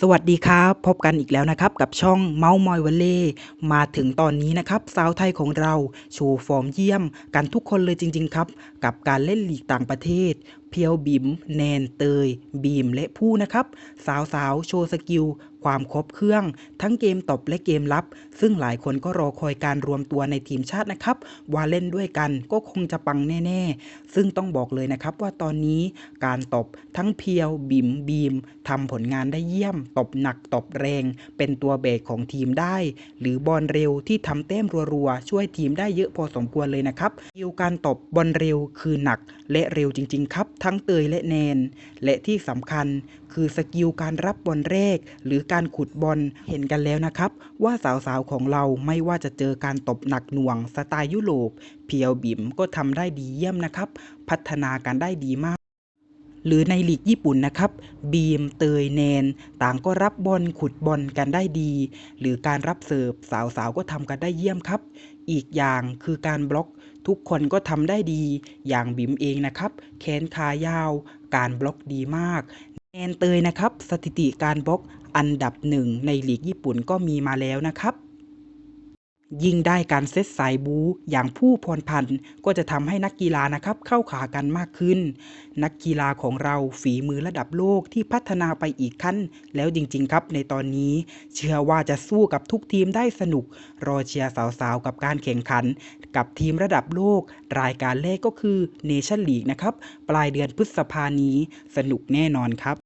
สวัสดีครับพบกันอีกแล้วนะครับ กับช่องเมาส์มอยวันเล่มาถึงตอนนี้นะครับ สาวไทยของเรา โชว์ฟอร์มเยี่ยม กันทุกคนเลยจริง ๆ ครับ กับการเล่นลีกต่างประเทศ พียวบิมแนนเตย บีมและผู้นะครับ สาวๆ โชว์สกิล ความครบเครื่อง ทั้งเกมตบและเกมรับ ซึ่งหลายคนก็รอคอยการรวมตัวในทีมชาตินะครับ ว่าเล่นด้วยกันก็คงจะปังแน่ๆ ซึ่งต้องบอกเลยนะครับว่าตอนนี้การตบทั้งเพียวบิมบีมทำผลงานได้เยี่ยม ตบหนักตบแรง เป็นตัวเบรกของทีมได้ หรือบอลเร็วที่ทำแต้มรัวๆ ช่วยทีมได้เยอะพอสมควรเลยนะครับกิลการตบบอลเร็วคือหนักและเร็วจริง ๆ ครับทั้งเตยและแนน และที่สำคัญคือสกิลการรับบอลแรก หรือการขุดบอลเห็นกันแล้วนะครับ ว่าสาวๆของเราไม่ว่าจะเจอการตบหนักหน่วงสไตล์ยุโรปเพียวบิมก็ทำได้ดีเยี่ยมนะครับ พัฒนาการได้ดีมาก หรือในลีกญี่ปุ่นนะครับ บีมเตยแนน ต่างก็รับบอลขุดบอลกันได้ดี หรือการรับเสิร์ฟสาวๆก็ทำกันได้เยี่ยมครับ อีกอย่างคือการบล็อกทุกคนก็ทำได้ดี อย่างบิมเองนะครับ แขนขายาว การบล็อกดีมากแนนเตยนะครับ สถิติการบล็อกอันดับหนึ่งในลีกญี่ปุ่นก็มีมาแล้วนะครับ ยิ่งได้การเซตสายบูอย่างผู้พรพันธ์ก็จะทำให้นักกีฬานะครับเข้าขากันมากขึ้น นักกีฬาของเราฝีมือระดับโลกที่พัฒนาไปอีกขั้น แล้วจริง ๆ ครับในตอนนี้ เชื่อว่าจะสู้กับทุกทีมได้สนุก รอเชียร์สาวๆ กับการแข่งขัน กับทีมระดับโลก รายการแรกก็คือเนชั่นลีกนะครับ ปลายเดือนพฤษภานี้สนุกแน่นอนครับ